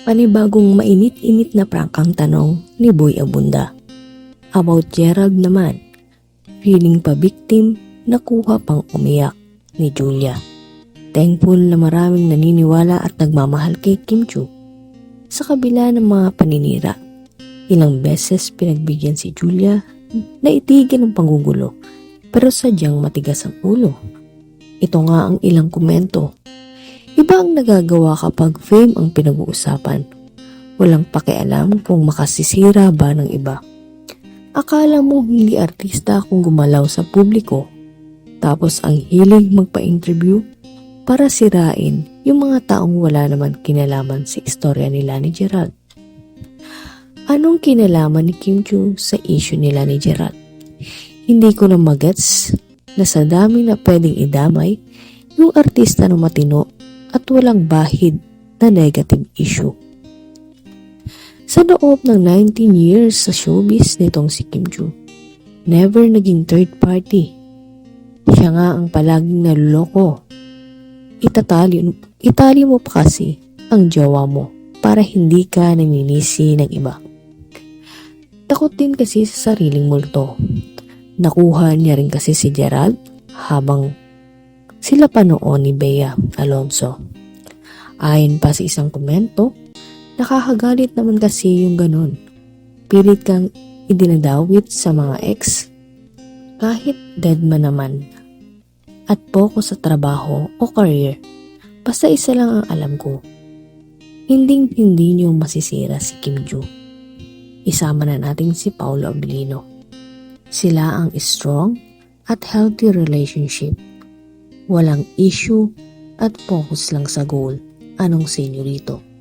Panibagong mainit-init na prangkang tanong ni Boy Abunda. About Gerald naman, feeling pa victim, nakuha pang umiyak ni Julia. Thankful na maraming naniniwala at nagmamahal kay Kim Chu. Sa kabila ng mga paninira, ilang beses pinagbigyan si Julia na itigil ang panggugulo pero sadyang matigas ang ulo. Ito nga ang ilang komento. Iba ang nagagawa kapag fame ang pinag-uusapan. Walang pakialam kung makasisira ba ng iba. Akala mo hindi artista kung gumalaw sa publiko. Tapos ang hilig magpa-interview para sirain yung mga taong wala naman kinalaman sa istorya nila ni Gerald. Anong kinalaman ni Kim Chu sa issue nila ni Gerald? Hindi ko na magets na sa dami na pwedeng idamay, yung artista na matino at walang bahid na negative issue. Sa loob ng 19 years sa showbiz nitong si Kim Chu, never naging third party. Siya nga ang palaging naluloko. Itatali, itali mo pa kasi ang jowa mo para hindi ka naninisi ng iba. Takot din kasi sa sariling multo. Nakuha niya rin kasi si Gerald habang sila pa noon ni Bea Alonso. Ayon pa sa isang komento, nakakagalit naman kasi yung ganun. Pilit kang idinadawit sa mga ex kahit dead man naman at focus sa trabaho o career. Basta isa lang ang alam ko. Hinding hindi niyo masisira si Kim Joo. Isama na natin si Paolo Abilino. Sila ang strong at healthy relationship. Walang issue at focus lang sa goal. Anong senyorito?